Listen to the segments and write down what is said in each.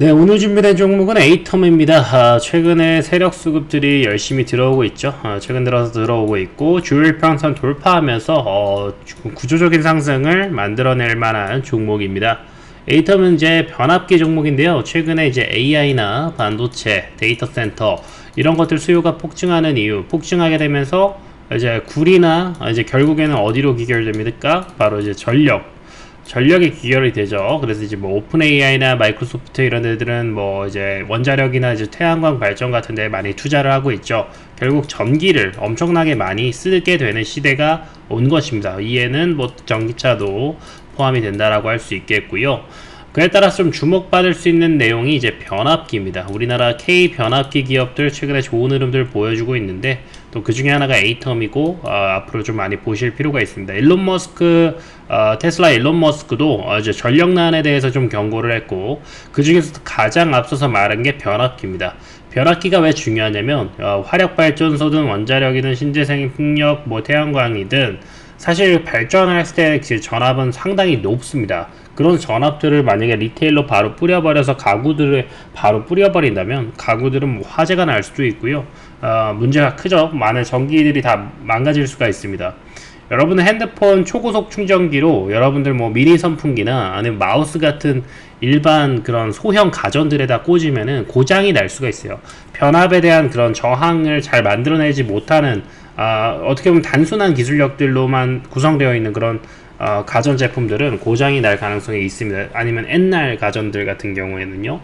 네, 오늘 준비된 종목은 에이텀입니다. 아, 최근에 세력 수급들이 열심히 들어오고 있죠. 아, 최근 들어서 들어오고 있고 주요 평선 돌파하면서 어, 주- 구조적인 상승을 만들어낼 만한 종목입니다. 에이텀은 이제 변압기 종목인데요. 최근에 이제 AI나 반도체, 데이터 센터 이런 것들 수요가 폭증하는 이유, 폭증하게 되면서 이제 구리나 이제 결국에는 어디로 기결됩니까? 바로 이제 전력, 전력이 귀결이 되죠. 그래서 이제 뭐 오픈 AI나 마이크로소프트 이런 데들은 뭐 이제 원자력이나 이제 태양광 발전 같은 데 많이 투자를 하고 있죠. 결국 전기를 엄청나게 많이 쓰게 되는 시대가 온 것입니다. 이에는 뭐 전기차도 포함이 된다라고 할 수 있겠고요. 그에 따라 좀 주목받을 수 있는 내용이 이제 변압기입니다. 우리나라 K 변압기 기업들 최근에 좋은 흐름들 보여주고 있는데 또 그 중에 하나가 에이텀이고 어, 앞으로 좀 많이 보실 필요가 있습니다. 일론 머스크 어, 테슬라 일론 머스크도 어, 이제 전력난에 대해서 좀 경고를 했고 그 중에서 가장 앞서서 말한 게 변압기입니다. 변압기가 왜 중요하냐면 어, 화력 발전소든 원자력이든 신재생 풍력 뭐 태양광이든 사실 했을 때그 전압은 상당히 높습니다. 그런 전압들을 만약에 리테일로 바로 뿌려버려서 가구들을 바로 뿌려버린다면 가구들은 뭐 화재가 날 수도 있고요. 어, 문제가 크죠. 많은 전기들이 다 망가질 수가 있습니다. 여러분은 핸드폰 초고속 충전기로 여러분들 뭐 미니 선풍기나 아니면 마우스 같은 일반 그런 소형 가전들에다 꽂으면은 고장이 날 수가 있어요. 변압에 대한 그런 저항을 잘 만들어내지 못하는 아, 어떻게 보면 단순한 기술력들로만 구성되어 있는 그런 어, 가전 제품들은 고장이 날 가능성이 있습니다. 아니면 옛날 가전들 같은 경우에는요.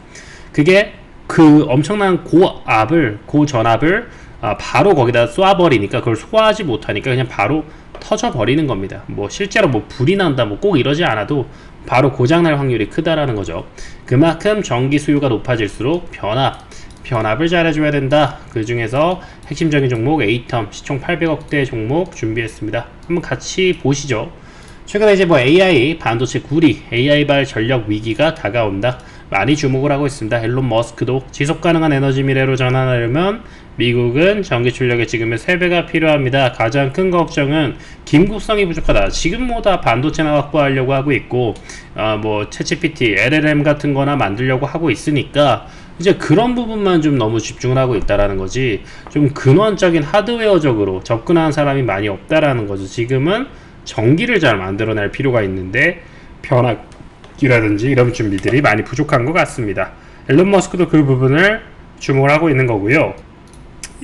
그게 그 엄청난 고압을 고전압을 아, 바로 거기다 쏘아버리니까 그걸 소화하지 못하니까 그냥 바로 터져 버리는 겁니다. 뭐 실제로 뭐 불이 난다 뭐 꼭 이러지 않아도 바로 고장 날 확률이 크다라는 거죠. 그만큼 전기 수요가 높아질수록 변압 변압을 잘해줘야 된다. 그 중에서 핵심적인 종목 에이텀 시총 800억대 종목 준비했습니다. 한번 같이 보시죠. 최근에 이제 뭐 AI 반도체 구리 AI발 전력 위기가 다가온다. 많이 주목을 하고 있습니다. 앨런 머스크도 지속 가능한 에너지 미래로 전환하려면 미국은 전기 출력의 지금의 3배가 필요합니다. 가장 큰 걱정은 김구성이 부족하다. 지금 뭐 다 반도체나 확보하려고 하고 있고 어, 뭐 챗GPT, LLM 같은 거나 만들려고 하고 있으니까 이제 그런 부분만 좀 너무 집중을 하고 있다라는 거지 좀 근원적인 하드웨어적으로 접근하는 사람이 많이 없다라는 거죠. 지금은 전기를 잘 만들어낼 필요가 있는데 변압기라든지 이런 준비들이 많이 부족한 것 같습니다. 앨런 머스크도 그 부분을 주목을 하고 있는 거고요.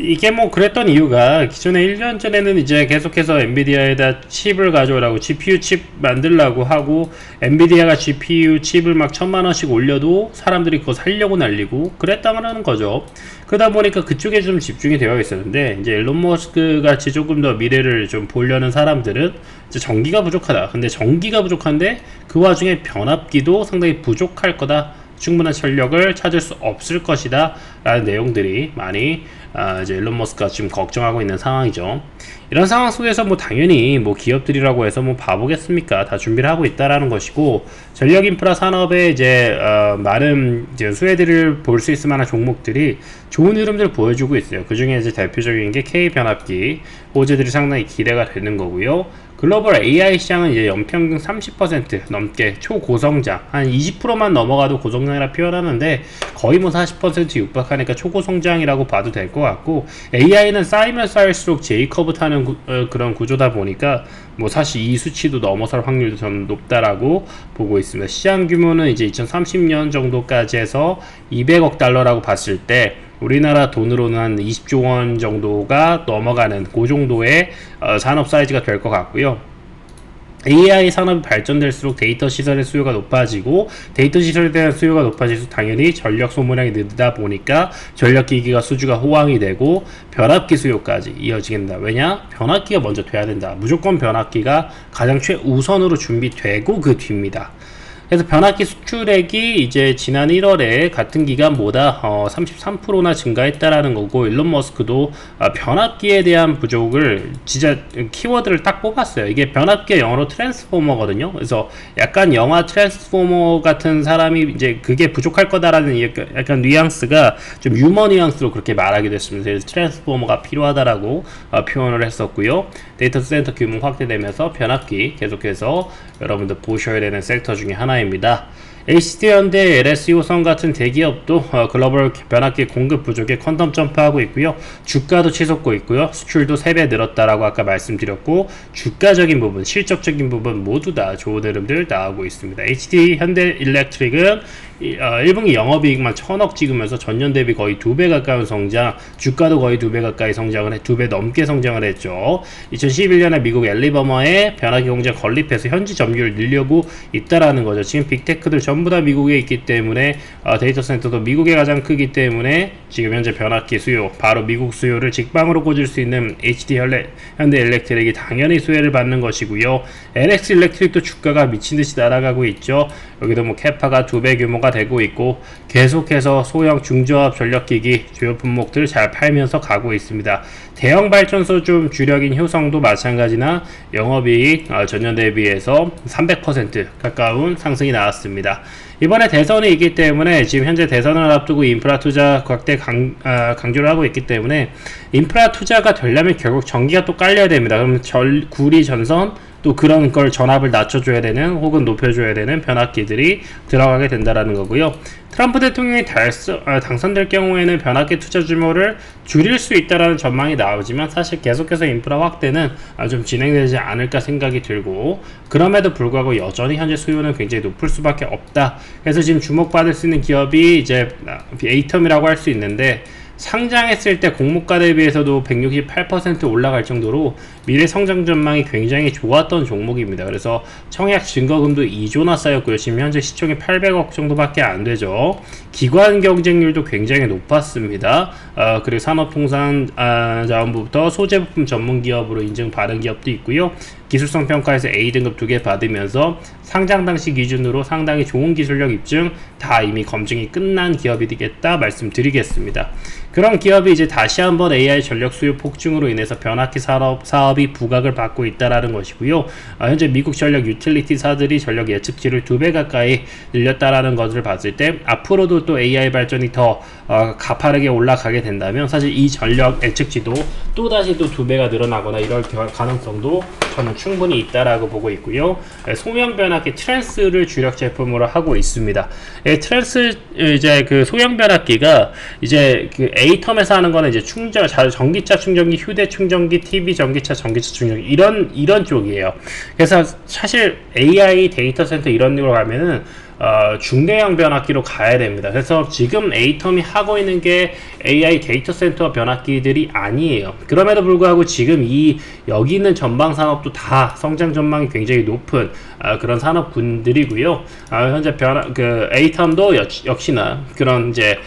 이게 뭐 그랬던 이유가 기존에 1년 전에는 이제 계속해서 엔비디아에다 칩을 가져오라고 GPU 칩 만들라고 하고 엔비디아가 GPU 칩을 막 천만 원씩 올려도 사람들이 그거 살려고 날리고 그랬다는 거죠. 그러다 보니까 그쪽에 좀 집중이 되어 있었는데 이제 일론 머스크 같이 조금 더 미래를 좀 보려는 사람들은 이제 전기가 부족하다. 근데 전기가 부족한데 그 와중에 변압기도 상당히 부족할 거다. 충분한 전력을 찾을 수 없을 것이다 라는 내용들이 많이 아, 이제 일론 머스크가 지금 걱정하고 있는 상황이죠. 이런 상황 속에서 뭐 당연히 뭐 기업들이라고 해서 뭐 바보겠습니까? 다 준비를 하고 있다라는 것이고 전력 인프라 산업에 이제 어, 많은 이제 수혜들을 볼 수 있을 만한 종목들이 좋은 흐름들을 보여주고 있어요. 그 중에 이제 대표적인 게 K 변압기 호재들이 상당히 기대가 되는 거고요. 글로벌 AI 시장은 이제 연평균 30% 넘게 초고성장 한 20%만 넘어가도 고성장이라 표현하는데 거의 뭐 40% 육박하니까 초고성장이라고 봐도 될 것 같고 AI는 쌓이면 쌓일수록 J커브 타는 구- 어, 그런 구조다 보니까 뭐 사실 이 수치도 넘어설 확률도 좀 높다라고 보고 있습니다. 시장 규모는 이제 2030년 정도까지 해서 200억 달러라고 봤을 때 우리나라 돈으로는 한 20조 원 정도가 넘어가는 그 정도의 어, 산업 사이즈가 될 것 같고요. AI 산업이 발전될수록 데이터 시설의 수요가 높아지고 데이터 시설에 대한 수요가 높아질수록 당연히 전력 소모량이 늘다 보니까 전력 기기가 수주가 호황이 되고 변압기 수요까지 이어지게 된다. 왜냐? 변압기가 먼저 돼야 된다. 무조건 변압기가 가장 최우선으로 준비되고 그 뒤입니다. 그래서 변압기 수출액이 이제 지난 1월에 같은 기간보다 어, 33%나 증가했다라는 거고 일론 머스크도 아, 변압기에 대한 부족을 진짜 키워드를 딱 뽑았어요. 이게 변압기의 영어로 트랜스포머거든요. 그래서 약간 영화 트랜스포머 같은 사람이 이제 그게 부족할 거다라는 이 약간- 약간 뉘앙스가 좀 유머 뉘앙스로 그렇게 말하게 됐습니다. 그래서 트랜스포머가 필요하다라고 어, 표현을 했었고요. 데이터 센터 규모 확대되면서 변압기 계속해서 여러분들 보셔야 되는 섹터 중에 하나입니다. HT 현대, LS 호성 같은 대기업도 어, 글로벌 변압기 공급 부족에 퀀텀 점프하고 있고요. 주가도 치솟고 있고요. 수출도 3배 늘었다라고 아까 말씀드렸고 주가적인 부분, 실적적인 부분 모두 다 좋은 흐름들 나오고 있습니다. HT 현대 일렉트릭은 이- 어, 1분기 영업이익만 천억 찍으면서 전년 대비 거의 두 배 가까운 성장, 주가도 거의 두 배 가까이 성장을 해, 두 배 넘게 성장을 했죠. 2011년에 미국 엘리버머에 변화기 공장 건립해서 현지 점유율 늘려고 있다라는 거죠. 지금 빅테크들 전부 다 미국에 있기 때문에 어, 데이터 센터도 미국에 가장 크기 때문에 지금 현재 변압기 수요, 바로 미국 수요를 직방으로 꽂을 수 있는 HD 현대, 현대 일렉트릭이 당연히 수혜를 받는 것이고요. LX 일렉트릭도 주가가 미친 듯이 날아가고 있죠. 여기도 뭐 캐파가 두 배 규모가 되고 있고 계속해서 소형 중저압 전력기기 주요 품목들 잘 팔면서 가고 있습니다. 대형 발전소 좀 주력인 효성도 마찬가지나 영업이익 어, 전년 대비해서 300% 가까운 상승이 나왔습니다. 이번에 대선이 있기 때문에 지금 현재 대선을 앞두고 인프라 투자 확대 강, 아, 강조를 하고 있기 때문에 인프라 투자가 되려면 결국 전기가 또 깔려야 됩니다. 그럼 절, 구리 전선 또 그런 걸 전압을 낮춰줘야 되는 혹은 높여줘야 되는 변압기들이 들어가게 된다라는 거고요. 트럼프 대통령이 달성, 아, 당선될 경우에는 변압기 투자 규모를 줄일 수 있다라는 전망이 나오지만 사실 계속해서 인프라 확대는 아, 좀 진행되지 않을까 생각이 들고 그럼에도 불구하고 여전히 현재 수요는 굉장히 높을 수밖에 없다. 그래서 지금 주목받을 수 있는 기업이 이제 에이텀이라고 할 수 있는데 상장했을 때 공모가 대비해서도 168% 올라갈 정도로 미래 성장 전망이 굉장히 좋았던 종목입니다. 그래서 청약 증거금도 2조나 쌓였고요. 지금 현재 시총이 800억 정도밖에 안 되죠. 기관 경쟁률도 굉장히 높았습니다. 어, 그리고 산업통상자원부부터 소재부품 전문 기업으로 인증 받은 기업도 있고요. 기술성 평가에서 A등급 두 개 받으면서 상장 당시 기준으로 상당히 좋은 기술력 입증 다 이미 검증이 끝난 기업이 되겠다 말씀드리겠습니다. 그런 기업이 이제 다시 한번 AI 전력 수요 폭증으로 인해서 변압기 산업 사업 이 부각을 받고 있다라는 것이고요. 아, 현재 미국 전력 유틸리티사들이 전력 예측치를 두 배 가까이 늘렸다라는 것을 봤을 때 앞으로도 또 AI 발전이 더 어, 가파르게 올라가게 된다면 사실 이 전력 예측치도 또 다시 또 두 배가 늘어나거나 이럴 겨- 가능성도 저는 충분히 있다라고 보고 있고요. 예, 소형 변압기 트랜스를 주력 제품으로 하고 있습니다. 예, 트랜스 이제 그 소형 변압기가 이제 그 에이텀에서 하는 거는 이제 충전, 자- 전기차 충전기, 휴대 충전기, TV 전기차, 전기차 충전기 이런 이런 쪽이에요. 그래서 사실 AI 데이터 센터 이런 데로 가면은 어, 중대형 변압기로 가야 됩니다. 그래서 지금 에이텀이 하고 있는 게 AI 데이터 센터 변압기들이 아니에요. 그럼에도 불구하고 지금 이 여기 있는 전방 산업도 다 성장 전망이 굉장히 높은 아, 그런 산업군들이고요. 아, 현재 변압 그 에이텀도 역, 역시나 그런 이제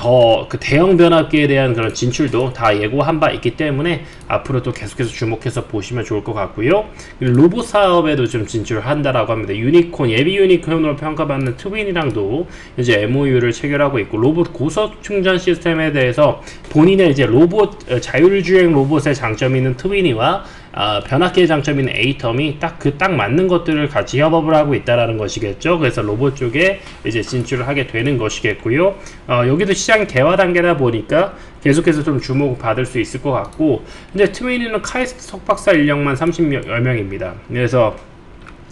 더 그 대형 변압기에 대한 그런 진출도 다 예고한 바 있기 때문에 앞으로 또 계속해서 주목해서 보시면 좋을 것 같고요. 로봇 사업에도 좀 진출을 한다라고 합니다. 유니콘 예비 유니콘으로 평가받는 트윈이랑도 이제 MOU를 체결하고 있고 로봇 고속 충전 시스템에 대해서 본인의 이제 로봇 어, 자율주행 로봇의 장점이 있는 트윈이와 아, 변압기의 장점인 에이텀이 딱 그 딱 맞는 것들을 같이 협업을 하고 있다라는 것이겠죠. 그래서 로봇 쪽에 이제 진출을 하게 되는 것이겠고요. 어, 여기도 시장 개화 단계다 보니까 계속해서 좀 주목을 받을 수 있을 것 같고, 근데 트윈이는 카이스트 석박사 인력만 30여 명입니다. 그래서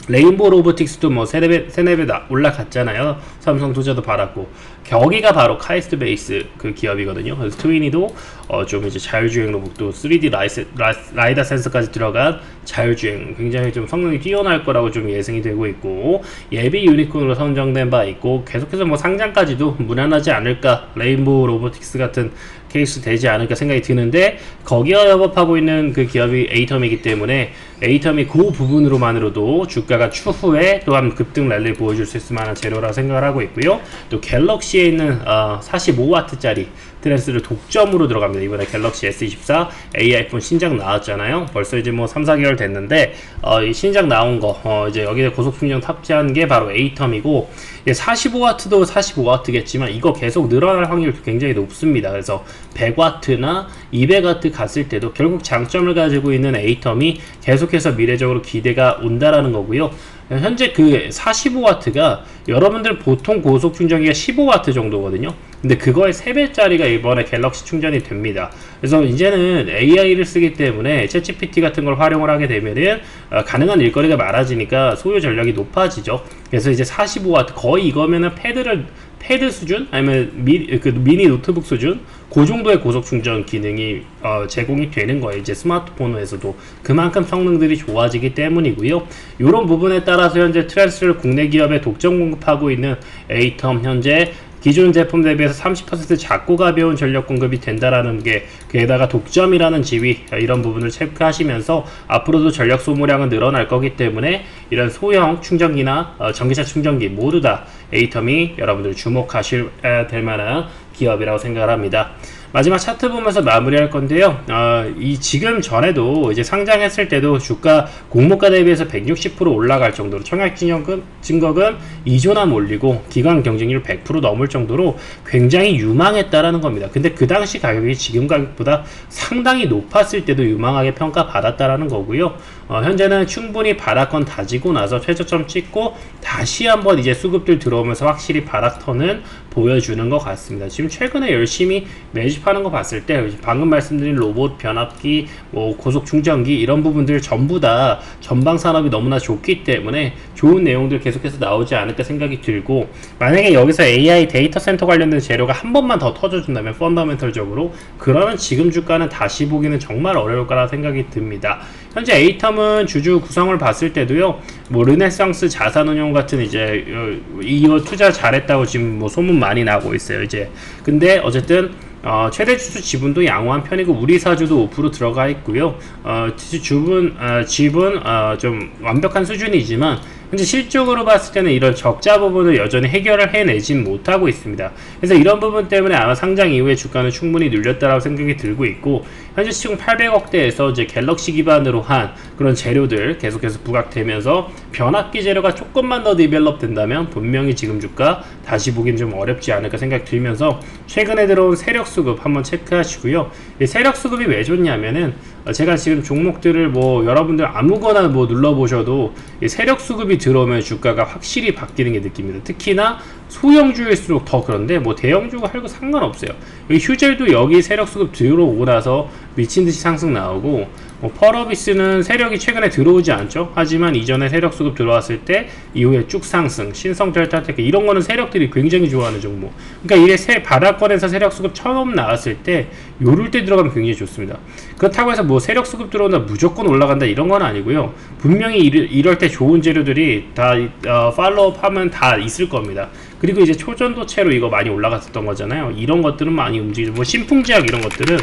레인보우 로보틱스도 뭐 세네 배, 세네 배 나- 올라갔잖아요. 삼성 투자도 받았고. 거기가 바로 카이스트 베이스 그 기업이거든요. 그래서 트위니도 어, 좀 이제 자율주행 로봇도 3D 라이세, 라, 라이다 센서까지 들어간 자율주행 굉장히 좀 성능이 뛰어날 거라고 좀 예상이 되고 있고 예비 유니콘으로 선정된 바 있고 계속해서 뭐 상장까지도 무난하지 않을까 레인보우 로보틱스 같은 케이스 되지 않을까 생각이 드는데 거기와 협업하고 있는 그 기업이 에이텀이기 때문에 에이텀이 그 부분으로만으로도 주가가 추후에 또한 급등 랠리를 보여줄 수 있을 만한 재료라 생각을 하고 있고요. 또 갤럭시에 있는 어, 45W짜리 트랜스를 독점으로 들어갑니다. 이번에 갤럭시 S24 AI폰 신작 나왔잖아요. 벌써 이제 뭐 3, 4개월 됐는데 어, 이 신작 나온 거 어, 이제 여기에 고속 충전 탑재한 게 바로 에이텀이고 45W도 45W겠지만 이거 계속 늘어날 확률도 굉장히 높습니다. 그래서 100W나 200W 갔을 때도 결국 장점을 가지고 있는 에이텀이 계속해서 미래적으로 기대가 온다라는 거고요. 현재 그 45W가 여러분들 보통 고속 충전기가 15W 정도거든요. 근데 그거의 3배짜리가 이번에 갤럭시 충전이 됩니다. 그래서 이제는 AI를 쓰기 때문에 챗GPT 같은 걸 활용을 하게 되면은 어, 가능한 일거리가 많아지니까 소요 전력이 높아지죠. 그래서 이제 45W 거의 이거면은 패드를 패드 수준 아니면 미, 그 미니 노트북 수준 그 정도의 고속 충전 기능이 어, 제공이 되는 거예요. 이제 스마트폰에서도 그만큼 성능들이 좋아지기 때문이고요. 이런 부분에 따라서 현재 트랜스를 국내 기업에 독점 공급하고 있는 에이텀 현재 기존 제품 대비해서 30% 작고 가벼운 전력 공급이 된다라는 게 게다가 독점이라는 지위 이런 부분을 체크하시면서 앞으로도 전력 소모량은 늘어날 거기 때문에 이런 소형 충전기나 어, 전기차 충전기 모두 다 에이텀이 여러분들 주목하실 될 만한 기업이라고 생각을 합니다. 마지막 차트 보면서 마무리할 건데요. 어, 이 지금 전에도 이제 상장했을 때도 주가 공모가 대비해서 160% 올라갈 정도로 청약 증여금 증거금 2조나 몰리고 기관 경쟁률 100% 넘을 정도로 굉장히 유망했다라는 겁니다. 근데 그 당시 가격이 지금 가격보다 상당히 높았을 때도 유망하게 평가받았다라는 거고요. 어, 현재는 충분히 바닥권 다지고 나서 최저점 찍고 다시 한번 이제 수급들 들어오면서 확실히 바닥턴은 보여주는 것 같습니다. 지금 최근에 열심히 매집하는 거 봤을 때 방금 말씀드린 로봇 변압기, 뭐 고속 충전기 이런 부분들 전부 다 전방 산업이 너무나 좋기 때문에 좋은 내용들 계속해서 나오지 않을까 생각이 들고 만약에 여기서 AI 데이터 센터 관련된 재료가 한 번만 더 터져준다면 펀더멘털적으로 그러면 지금 주가는 다시 보기는 정말 어려울 거라 생각이 듭니다. 현재 에이텀은 주주 구성을 봤을 때도요, 뭐 르네상스 자산운용 같은 이제 어, 이거 투자 잘했다고 지금 뭐 소문 많이 나고 있어요. 이제 근데 어쨌든 어, 최대 주주 지분도 양호한 편이고 우리 사주도 5% 들어가 있고요. 어, 주- 주분 어, 지분 어, 좀 완벽한 수준이지만 현재 실적으로 봤을 때는 이런 적자 부분을 여전히 해결을 해내진 못하고 있습니다. 그래서 이런 부분 때문에 아마 상장 이후에 주가는 충분히 눌렸다라고 생각이 들고 있고 현재 시총 800억대에서 이제 갤럭시 기반으로 한 그런 재료들 계속해서 부각되면서 변압기 재료가 조금만 더 디벨롭 된다면 분명히 지금 주가 다시 보기는 좀 어렵지 않을까 생각 들면서 최근에 들어온 세력 수급 한번 체크하시고요. 이 세력 수급이 왜 좋냐면은 어, 제가 지금 종목들을 뭐 여러분들 아무거나 뭐 눌러보셔도 이 세력 수급이 들어오면 주가가 확실히 바뀌는 게 느낍니다. 특히나 소형주일수록 더 그런데 뭐 대형주가 할거 상관없어요. 휴젤도 여기 세력 수급 들어오고 나서 미친 듯이 상승 나오고 뭐 펄어비스는 세력이 최근에 들어오지 않죠. 하지만 이전에 세력 수급 들어왔을 때 이후에 쭉 상승, 신성 델타테크 이런 거는 세력들이 굉장히 좋아하는 종목. 그러니까 이게 세 바닥권에서 세력 수급 처음 나왔을 때 요럴 때 들어가면 굉장히 좋습니다. 그렇다고 해서 뭐 세력 수급 들어온다 무조건 올라간다 이런 건 아니고요. 분명히 이럴, 때 좋은 재료들이 다 어, 팔로우하면 다 있을 겁니다. 그리고 이제 초전도체로 이거 많이 올라갔었던 거잖아요. 이런 것들은 많이 움직이죠. 뭐 신풍제약 이런 것들은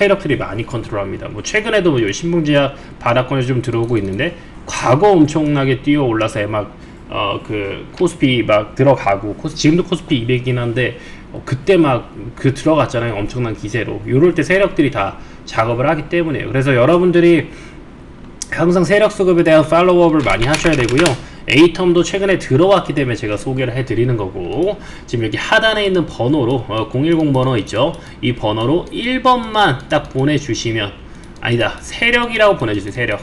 세력들이 많이 컨트롤합니다. 뭐 최근에도 뭐 신풍제약 바닥권에 좀 들어오고 있는데 과거 엄청나게 뛰어 올라서 막 어 그 코스피 막 들어가고 코스, 지금도 코스피 200이긴 한데 어, 그때 막 그 들어갔잖아요. 엄청난 기세로. 요럴 때 세력들이 다 작업을 하기 때문에요. 그래서 여러분들이 항상 세력 수급에 대한 팔로우업을 많이 하셔야 되고요. 에이텀도 최근에 들어왔기 때문에 제가 소개를 해드리는 거고 지금 여기 하단에 있는 번호로 어, 010 번호 있죠. 이 번호로 1번만 딱 보내주시면 아니다 세력이라고 보내주세요. 세력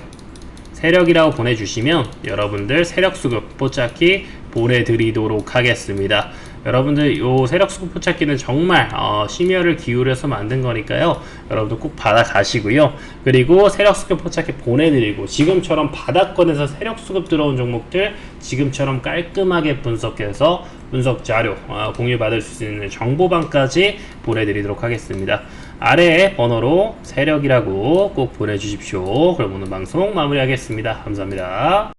세력이라고 보내주시면 여러분들 세력 수급 뽑잡기 보내드리도록 하겠습니다. 여러분들 요 세력 수급 포착기는 정말 어, 심혈을 기울여서 만든 거니까요. 여러분들 꼭 받아가시고요. 그리고 세력 수급 포착기 보내드리고 지금처럼 바닥권에서 세력 수급 들어온 종목들 지금처럼 깔끔하게 분석해서 분석 자료 어, 공유 받을 수 있는 정보방까지 보내드리도록 하겠습니다. 아래에 번호로 세력이라고 꼭 보내주십시오. 그럼 오늘 방송 마무리하겠습니다. 감사합니다.